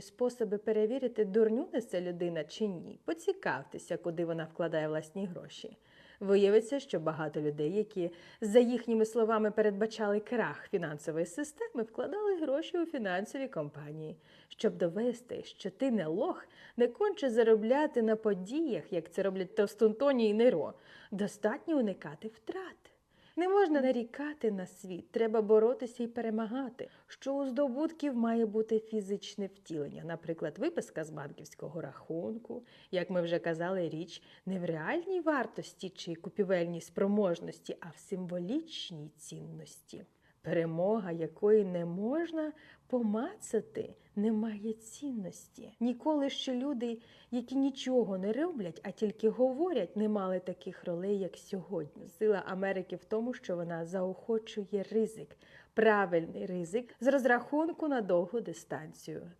Способи перевірити, дурню несе людина чи ні. Поцікавтеся, куди вона вкладає власні гроші. Виявиться, що багато людей, які, за їхніми словами, передбачали крах фінансової системи, вкладали гроші у фінансові компанії, щоб довести, що ти не лох, не конче заробляти на подіях, як це роблять Товстунтоні і Неро. Достатньо уникати втрат. Не можна нарікати на світ, треба боротися і перемагати. Що у здобутків має бути фізичне втілення, наприклад, виписка з банківського рахунку, як ми вже казали, річ не в реальній вартості чи купівельній спроможності, а в символічній цінності. Перемога, якої не можна помацати, не має цінності. Ніколи ще люди, які нічого не роблять, а тільки говорять, не мали таких ролей, як сьогодні. Сила Америки в тому, що вона заохочує ризик, правильний ризик з розрахунку на довгу дистанцію.